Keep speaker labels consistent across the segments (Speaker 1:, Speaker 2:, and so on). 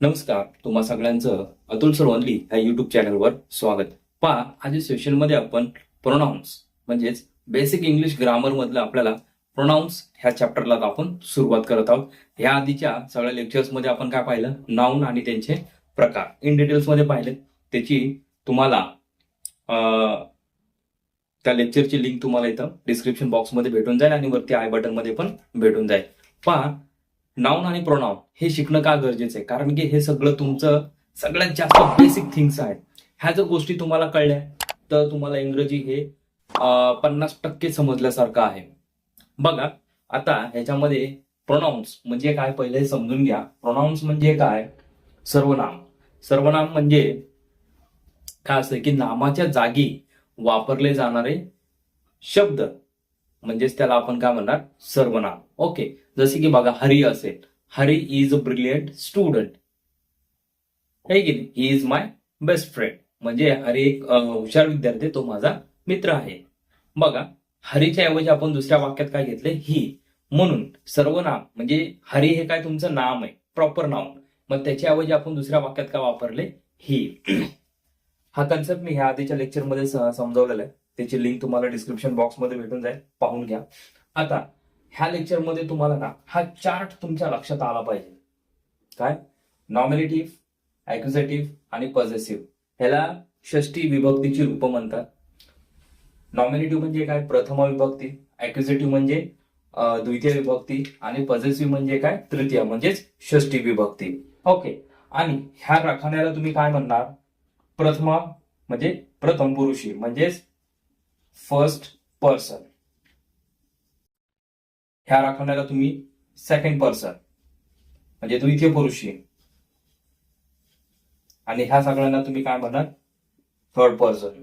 Speaker 1: नमस्कार तुम्हा सगळ्यांचं अतुल सर ओनली ह्या युट्यूब चॅनलवर स्वागत. पहा आज सेशनमध्ये आपण प्रोनाऊन्स म्हणजेच बेसिक इंग्लिश ग्रामर मधलं आपल्याला प्रोनाऊन्स ह्या चॅप्टरला आपण सुरुवात करत आहोत. ह्या आधीच्या सगळ्या लेक्चर्समध्ये आपण काय पाहिलं? नाऊन आणि त्यांचे प्रकार. इन डिटेल्समध्ये पाहिले. त्याची तुम्हाला त्या लेक्चरची लिंक तुम्हाला इथं डिस्क्रिप्शन बॉक्समध्ये भेटून जाईल आणि वरती आय बटनमध्ये पण भेटून जाईल. पहा नाऊन आणि प्रोनाऊन हे शिकणं का गरजेचं आहे? कारण की हे सगळं तुमचं सगळ्यात जास्त बेसिक थिंग्स आहेत. ह्या जर गोष्टी तुम्हाला कळल्या तर तुम्हाला इंग्रजी हे पन्नास टक्के समजल्यासारखं आहे. बघा आता ह्याच्यामध्ये प्रोनाऊन्स म्हणजे काय? पहिले समजून घ्या. प्रोनाऊन्स म्हणजे काय? सर्वनाम. सर्वनाम म्हणजे काय असतं की नामाच्या जागी वापरले जाणारे शब्द. म्हणजेच त्याला आपण काय म्हणणार? सर्वनाम. ओके. जसे की बघा हरी असेल. Hari is a brilliant student हे की नाही? He is my best friend म्हणजे हरी एक हुशार विद्यार्थी तो माझा मित्र आहे. बघा हरीच्या ऐवजी आपण दुसऱ्या वाक्यात काय घेतले ही म्हणून सर्वनाम म्हणजे हरी हे काय तुमचं नाम आहे प्रॉपर नाव मग त्याच्या ऐवजी आपण दुसऱ्या वाक्यात काय वापरले? ही हा कन्सेप्ट मी ह्या आधीच्या लेक्चरमध्ये स- समजावलेला आहे. त्याची लिंक तुम्हाला डिस्क्रिप्शन बॉक्समध्ये भेटून जाईल. पाहून घ्या. आता ह्या लेक्चरमध्ये तुम्हाला ना हा चार्ट तुमच्या लक्षात आला पाहिजे. काय? नॉमिनेटिव्ह ऍक्युझेटिव्ह आणि पॉझिटिव्ह ह्याला षष्टी विभक्तीची रूप म्हणतात. नॉमिनेटिव्ह म्हणजे काय? प्रथम विभक्ती ऍक्युझेटिव्ह म्हणजे द्वितीय विभक्ती आणि पॉझिटिव्ह म्हणजे काय? तृतीय म्हणजेच षष्टी विभक्ती. ओके आणि ह्या राखण्याला तुम्ही काय म्हणणार? प्रथमा म्हणजे प्रथम पुरुषी म्हणजेच फर्स्ट पर्सन ह्या राखण्याला तुम्ही सेकंड पर्सन म्हणजे द्वितीय पुरुषी आणि ह्या सगळ्यांना तुम्ही काय म्हणणार? थर्ड पर्सन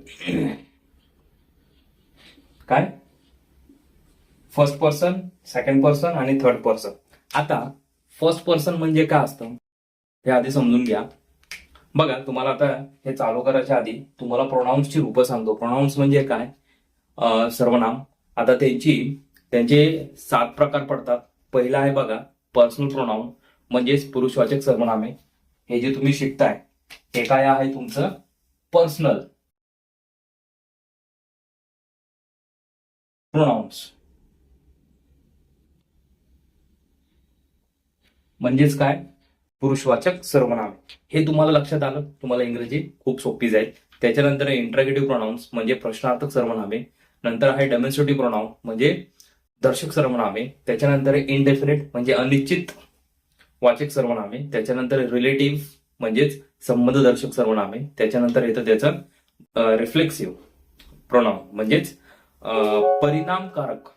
Speaker 1: काय? फर्स्ट पर्सन सेकंड पर्सन आणि थर्ड पर्सन आता फर्स्ट पर्सन म्हणजे काय असतं? हे आधी समजून घ्या. बघा तुम्हाला आता हे चालू करायच्या आधी तुम्हाला प्रोनाऊन्सची रूपं सांगतो. प्रोनाऊन्स म्हणजे काय? सर्वनाम. आता त्यांची त्यांचे सात प्रकार पडतात. पहिला आहे बघा पर्सनल प्रोनाऊन म्हणजेच पुरुषवाचक सर्वनामे. हे जे तुम्ही शिकताय हे काय आहे तुमचं? पर्सनल प्रोनाऊन्स म्हणजेच काय? पुरुषवाचक सर्वनामे. हे तुम्हाला लक्षात आलं? तुम्हाला इंग्रजी खूप सोपी जाईल. त्याच्यानंतर इंट्रॅगेटिव्ह प्रोनाऊन्स म्हणजे प्रश्नार्थक सर्वनामे. नंतर आहे डेमॉन्स्ट्रेटिव्ह प्रोनाऊन म्हणजे दर्शक सर्वनामे त्याच्यानंतर इनडेफिनेट म्हणजे अनिश्चित वाचक सर्वनामे त्याच्यानंतर रिलेटिव्ह म्हणजेच संबंधदर्शक सर्वनामे त्याच्यानंतर येतं त्याचं रिफ्लेक्सिव्ह प्रोनाम म्हणजेच परिणामकारक.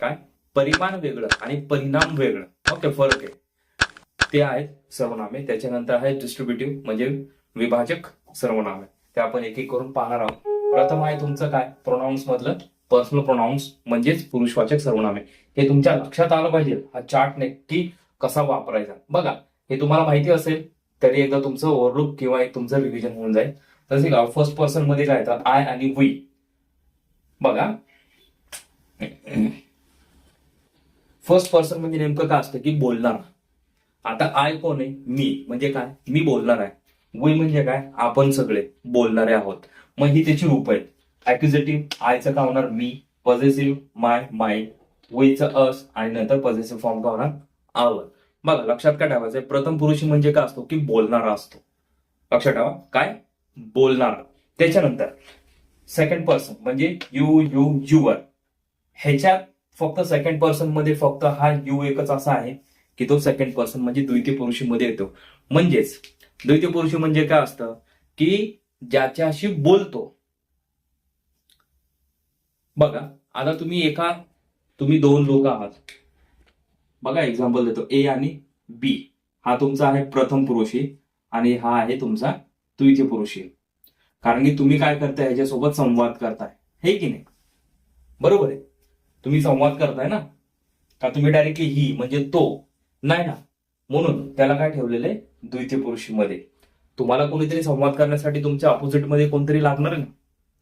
Speaker 1: काय? परिमाण वेगळं आणि परिणाम वेगळं. ओके फरक आहे. ते आहेत सर्वनामे त्याच्यानंतर आहे डिस्ट्रीब्युटिव्ह म्हणजे विभाजक सर्वनामे ते आपण एक एक करून पाहणार आहोत. प्रथम आहे तुमचं काय? प्रोनाऊन्स मधलं. पर्सनल प्रोनाउन्स म्हणजेच पुरुषवाचक सर्वनामे. हे तुमच्या लक्षात आलं पाहिजे. हा चार्ट नक्की कसा वापरायचा? बघा हे तुम्हाला माहिती असेल तरी एकदा तुमचं ओव्हरलुक किंवा एक तुमचं रिव्हिजन होऊन जाईल. तसे का फर्स्ट पर्सनमध्ये काय येतात आय आणि वी बघा. फर्स्ट पर्सन म्हणजे नेमकं काय असतं की बोलणार. आता आय कोण आहे? मी. म्हणजे काय? मी बोलणार आहे. वी म्हणजे काय? आपण सगळे बोलणारे आहोत. मग ही त्याची रूप आहेत. ऍक्युझेटिव्ह आयचं का होणार? मी पॉझिटिव्ह माय माइंड वेचं अस आणि नंतर पॉझिटिव्ह फॉर्म का होणार? आवर बघा लक्षात काय ठेवायचंय? प्रथम पुरुष म्हणजे काय असतो? की बोलणारा असतो. लक्षात ठेवा. काय? बोलणारा. त्याच्यानंतर सेकंड पर्सन म्हणजे यू यू युअर ह्याच्यात फक्त सेकंड पर्सनमध्ये फक्त हा यू एकच असा आहे की तो सेकंड पर्सन म्हणजे द्वितीय पुरुषमध्ये येतो. म्हणजेच द्वितीय पुरुषी म्हणजे काय असतं? की ज्याच्याशी बोलतो. बघा आता तुम्ही एका तुम्ही दोन लोक आहात. बघा एक्झाम्पल देतो. ए आणि बी हा तुमचा आहे प्रथम पुरुषी आणि हा आहे तुमचा द्वितीय पुरुषी कारण की तुम्ही काय करताय? ह्याच्यासोबत संवाद करताय. हे की नाही? बरोबर आहे. तुम्ही संवाद करताय ना? का तुम्ही डायरेक्टली ही म्हणजे तो? नाही ना. म्हणून त्याला काय ठेवलेलं आहे? द्वितीय पुरुषीमध्ये तुम्हाला कोणीतरी संवाद करण्यासाठी तुमच्या अपोजिटमध्ये कोणतरी लागणार ना?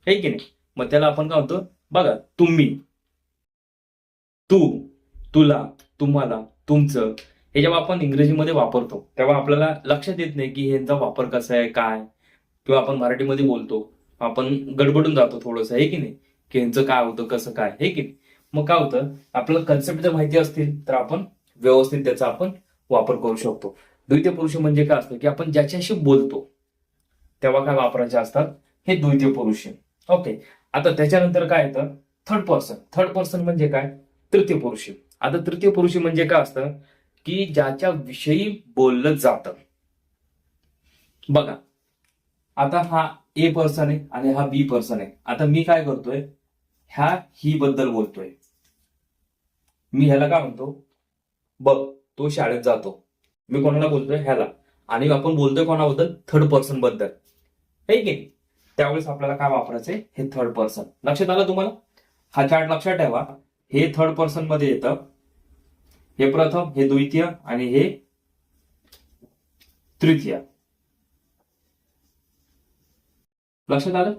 Speaker 1: हे की नाही? मग त्याला आपण काय म्हणतो? बघा तुम्ही. तू तुला तुम्हाला तुमचं. हे जेव्हा आपण इंग्रजीमध्ये वापरतो तेव्हा आपल्याला लक्षात येत नाही की ह्यांचा वापर कसा आहे काय? किंवा आपण मराठीमध्ये बोलतो आपण गडबडून जातो थोडंसं हे की नाही? की ह्यांचं काय होतं कसं काय हे की नाही? मग काय होतं? आपल्याला कन्सेप्ट जर माहिती असतील तर आपण व्यवस्थित त्याचा आपण वापर करू शकतो. द्वितीय पुरुष म्हणजे काय असतं की आपण ज्याच्याशी बोलतो तेव्हा काय वापरायचे असतात? हे द्वितीय पुरुष. ओके. आता त्याच्यानंतर काय येतं? थर्ड पर्सन थर्ड पर्सन म्हणजे काय? तृतीय पुरुषी. आता तृतीय पुरुषी म्हणजे काय असतं? की ज्याच्या विषयी बोललं जातं. बघा. आता हा ए पर्सन आहे आणि हा बी पर्सन आहे. आता मी काय करतोय? ह्या ही बद्दल बोलतोय. मी ह्याला काय म्हणतो? बघ तो शाळेत जातो. मी कोणाला बोलतोय? ह्याला. आणि आपण बोलतोय कोणाबद्दल? थर्ड पर्सनबद्दल. है की त्यावेळेस आपल्याला काय वापरायचे हे थर्ड पर्सन लक्षात आलं तुम्हाला? हा चार्ट लक्षात ठेवा. हे थर्ड पर्सनमध्ये येतं. हे प्रथम हे द्वितीय आणि हे तृतीय. लक्षात आलं?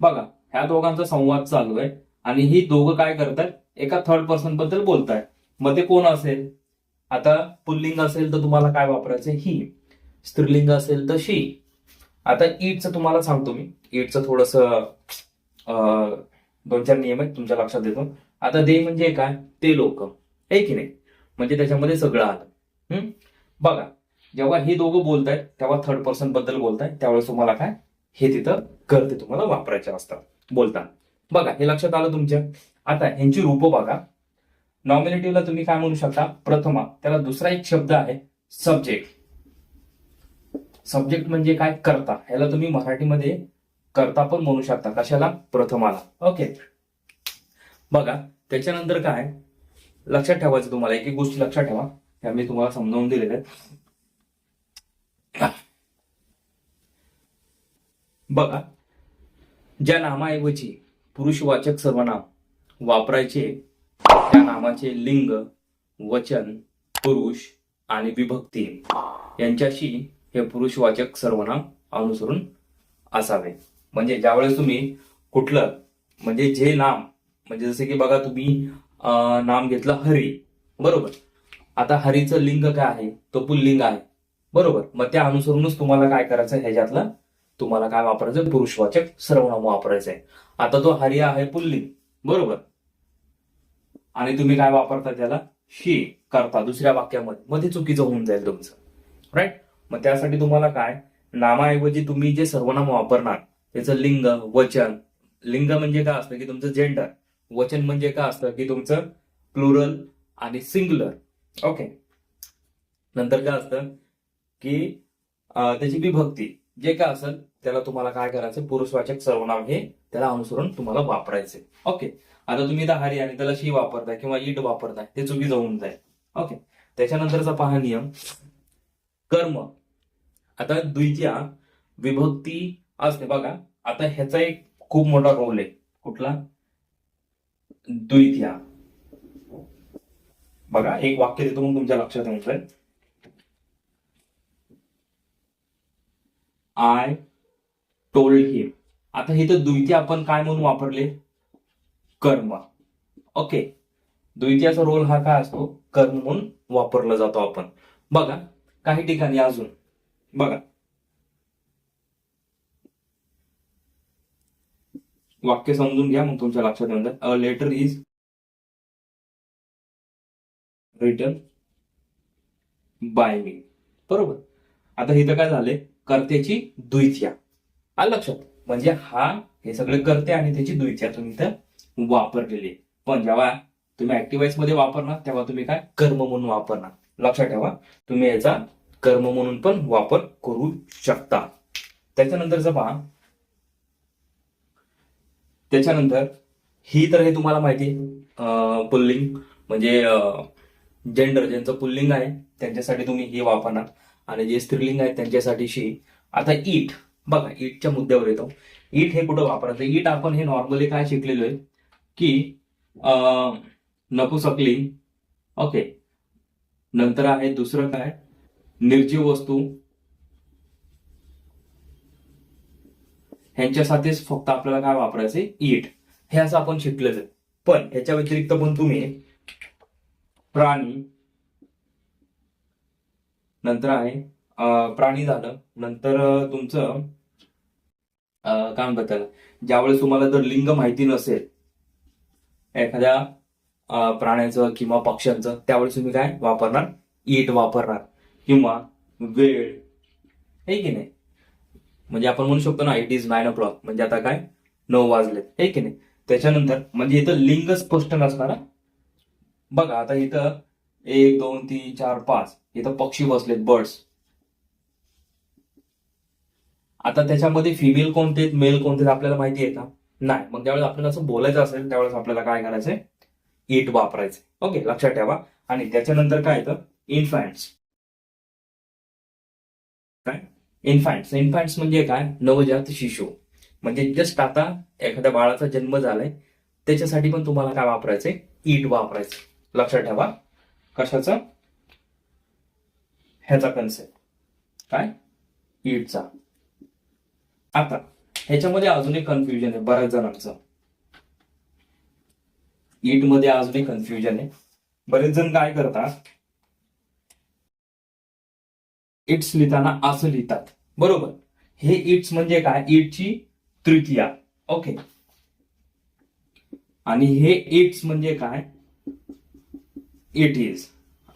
Speaker 1: बघा ह्या दोघांचा संवाद चालू आहे आणि ही दोघं काय करतात एका थर्ड पर्सनबद्दल बोलताय मग ते कोण असेल? आता पुल्लिंग असेल तर तुम्हाला काय वापरायचं ही. स्त्रीलिंग असेल तर शी. आता ईटचं तुम्हाला सांगतो मी. ईटचं थोडस दोन चार नियम आहेत तुमच्या लक्षात देतो आता दे म्हणजे काय? ते लोक. आहे की नाही? म्हणजे त्याच्यामध्ये सगळं आलं. हम्म? बघा जेव्हा हे दोघं बोलतायत तेव्हा थर्ड पर्सनबद्दल बोलताय त्यावेळेस तुम्हाला काय? हे तिथं करते तुम्हाला वापरायचे असतात. बोलता बघा हे लक्षात आलं तुमच्या? आता ह्यांची रूप बघा. नॉमिनेटिव्हला तुम्ही काय म्हणू शकता? प्रथमा त्याला दुसरा एक शब्द आहे सब्जेक्ट सब्जेक्ट म्हणजे काय? करता. याला तुम्ही मराठीमध्ये करता पण म्हणू शकता. कशाला? प्रथमाला. ओके बघा त्याच्यानंतर काय? लक्षात ठेवायचं तुम्हाला. एक एक गोष्टी लक्षात ठेवा. ह्या मी तुम्हाला समजावून दिलेल्या आहेत. बघा ज्या नामाऐवजी पुरुषवाचक सर्वनाम वापरायचे त्या नामाचे लिंग वचन पुरुष आणि विभक्ती यांच्याशी हे पुरुषवाचक सर्वनाम अनुसरून असावे. म्हणजे ज्यावेळेस तुम्ही कुठलं म्हणजे जे नाम म्हणजे जसे की बघा तुम्ही नाम घेतलं हरी बरोबर? आता हरीचं लिंग काय आहे? तो पुल्लिंग आहे. बरोबर? मग त्या अनुसरूनच तुम्हाला काय करायचं? ह्याच्यातलं तुम्हाला काय वापरायचं? पुरुषवाचक सर्वनाम वापरायचं आहे आता तो हरी आहे पुल्लिंग बरोबर? आणि तुम्ही काय वापरता त्याला? ही करता दुसऱ्या वाक्यामध्ये. मध्ये चुकीचं होऊन जाईल तुमचं. राईट मग त्यासाठी तुम्हाला काय? नामाऐवजी तुम्ही जे सर्वनाम वापरणार त्याचं लिंग वचन लिंग म्हणजे काय असतं की तुमचं जेंडर वचन म्हणजे काय असतं की तुमचं प्लुरल आणि सिंग्युलर ओके नंतर काय असतं की त्याची विभक्ती. जे काय असेल त्याला तुम्हाला काय करायचं? पुरुषवाचक सर्वनाम हे त्याला अनुसरून तुम्हाला वापरायचे ओके आता तुम्ही इथं हरी आणि त्याला शी वापरताय किंवा ईट वापरताय ते चुकी जाऊन जाईल. ओके त्याच्यानंतरचा पहा नियम. कर्म. आता द्वितीया विभक्ती असते. बघा आता ह्याचा एक खूप मोठा रोल आहे. कुठला? द्वितीया. बघा एक वाक्य देतो मग तुमच्या लक्षात येऊन आय टोल्ड हिम आता हे तर द्वितीय आपण काय म्हणून वापरले? कर्म. ओके द्वितीयाचा रोल हा काय असतो? कर्म म्हणून वापरला जातो आपण. बघा काही ठिकाणी अजून. बघा. वाक्य समजून घ्या मग तुमच्या लक्षात येऊन जाईल. A letter is return by me बरोबर? आता इथं काय झाले कर्त्याची द्वितीया. आलं लक्षात? म्हणजे हा हे सगळे कर्ते आणि त्याची द्वितीया तुम्ही इथं वापरलेली पण जेव्हा तुम्ही ऍक्टिव्हाइसमध्ये वापरणार तेव्हा तुम्ही काय? कर्म म्हणून वापरणार. लक्षात ठेवा. तुम्ही याचा कर्म म्हणून पण वापर करू शकता. त्याच्यानंतरचा पहा. त्याच्यानंतर ही तर हे तुम्हाला माहिती आहे, पुल्लिंग म्हणजे जेंडर ज्यांचं पुल्लिंग आहे त्यांच्यासाठी तुम्ही हे वापरणार. आणि जे स्त्रीलिंग आहे त्यांच्यासाठी शी आता ईट बघा ईटच्या मुद्द्यावर येतो. ईट हे कुठं वापरायचं? ईट आपण हे नॉर्मली काय शिकलेलो आहे? की अं, नपुसकलिंग. ओके. नंतर आहे दुसरं काय? निर्जीव वस्तू. ह्यांच्यासाठीच फक्त आपल्याला काय वापरायचे ईट. हे असं आपण शिकलंच आहे. पण ह्याच्या व्यतिरिक्त पण तुम्ही प्राणी नंतर आहे प्राणी झालं. नंतर तुमचं काय म्हणतात त्याला? ज्यावेळेस तुम्हाला जर लिंग माहिती नसेल एखाद्या प्राण्याचं किंवा पक्ष्यांचं त्यावेळेस तुम्ही काय वापरणार? ईट वापरणार. किंवा वेळ. हे की नाही? म्हणजे आपण म्हणू शकतो ना it is nine o'clock म्हणजे आता काय? नऊ वाजलेत. हे की नाही? त्याच्यानंतर म्हणजे इथं लिंग स्पष्ट नसणार बघा आता इथं एक दोन तीन चार पाच. इथं पक्षी बसलेत बर्ड्स आता त्याच्यामध्ये फिमेल कोणते मेल कोणते आपल्याला माहिती आहे का? नाही. मग ज्यावेळेस आपल्याला असं बोलायचं असेल त्यावेळेस आपल्याला काय करायचंय? इट वापरायचं ओके लक्षात ठेवा. आणि त्याच्यानंतर काय येतं? इन्फॅन्ट्स काय? इन्फॅन्ट्स इन्फॅन्ट्स म्हणजे काय? नवजात शिशु. म्हणजे जस्ट आता एखाद्या बाळाचा जन्म झालाय त्याच्यासाठी पण तुम्हाला काय वापरायचंय? ईट वापरायचं. लक्षात ठेवा. कशाचा? ह्याचा कन्सेप्ट काय? ईटचा. आता ह्याच्यामध्ये अजून एक कन्फ्युजन आहे बऱ्याच जणांचं. ईटमध्ये अजून एक कन्फ्युजन आहे. बरेच जण काय करतात? इट्स लिहिताना असं लिहितात. बरोबर? हे इट्स म्हणजे काय? इटची तृतीया. ओके. आणि हे इट्स म्हणजे काय? इट इज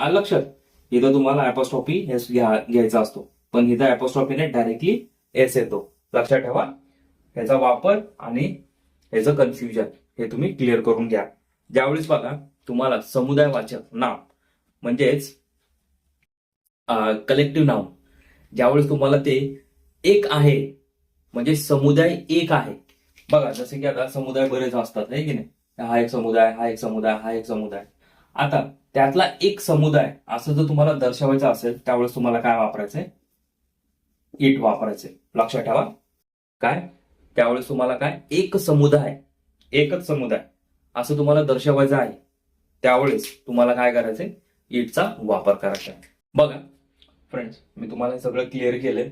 Speaker 1: लक्षात? इथं तुम्हाला ऍपोस्टॉपी एस घ्यायचा असतो. पण इथं ऍपोस्टॉपीने डायरेक्टली एस येतो. लक्षात ठेवा. ह्याचा वापर आणि ह्याचं कन्फ्युजन हे तुम्ही क्लिअर करून घ्या. ज्यावेळेस बघा तुम्हाला समुदाय वाचक नाम म्हणजेच कलेक्टिव्ह नाव ज्यावेळेस तुम्हाला ते एक आहे म्हणजे समुदाय एक आहे. बघा जसे की आता समुदाय बरेच असतात आहे की नाही? हा एक समुदाय हा एक समुदाय हा एक समुदाय. आता त्यातला एक समुदाय असं जर तुम्हाला दर्शवायचं असेल त्यावेळेस तुम्हाला काय वापरायचंय? इट वापरायचंय. लक्षात ठेवा. काय? त्यावेळेस तुम्हाला काय? एक समुदाय एकच समुदाय असं तुम्हाला दर्शवायचं आहे. त्यावेळेस तुम्हाला काय करायचंय? इटचा वापर करायचा आहे. बघा फ्रेंड्स मी तुम्हाला हे सगळं क्लिअर केलंय.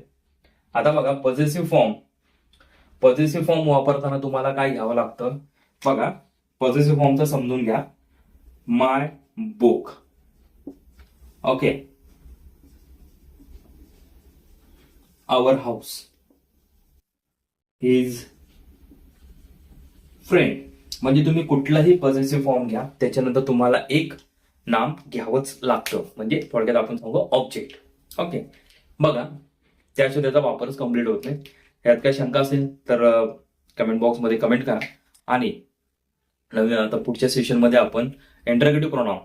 Speaker 1: आता बघा पॉझिटिव्ह फॉर्म पॉझिटिव्ह फॉर्म वापरताना तुम्हाला काय घ्यावं लागतं? बघा पॉझिटिव्ह फॉर्मचं समजून घ्या. My book okay our house his friend म्हणजे तुम्ही कुठलाही पॉझिटिव्ह फॉर्म घ्या त्याच्यानंतर तुम्हाला एक नाम घ्यावंच लागतं. म्हणजे थोडक्यात आपण सांगू ऑब्जेक्ट ओके बघा त्याशिवाय त्याचा वापरच कंप्लीट होत नाही. ह्यात काही शंका असेल तर कमेंट बॉक्समध्ये कमेंट करा. आणि नवीन आता पुढच्या सेशनमध्ये आपण इंटरगेटिव्ह प्रोनाउन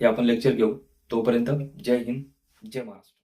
Speaker 1: हे आपण लेक्चर घेऊ. तोपर्यंत जय हिंद जय महाराष्ट्र.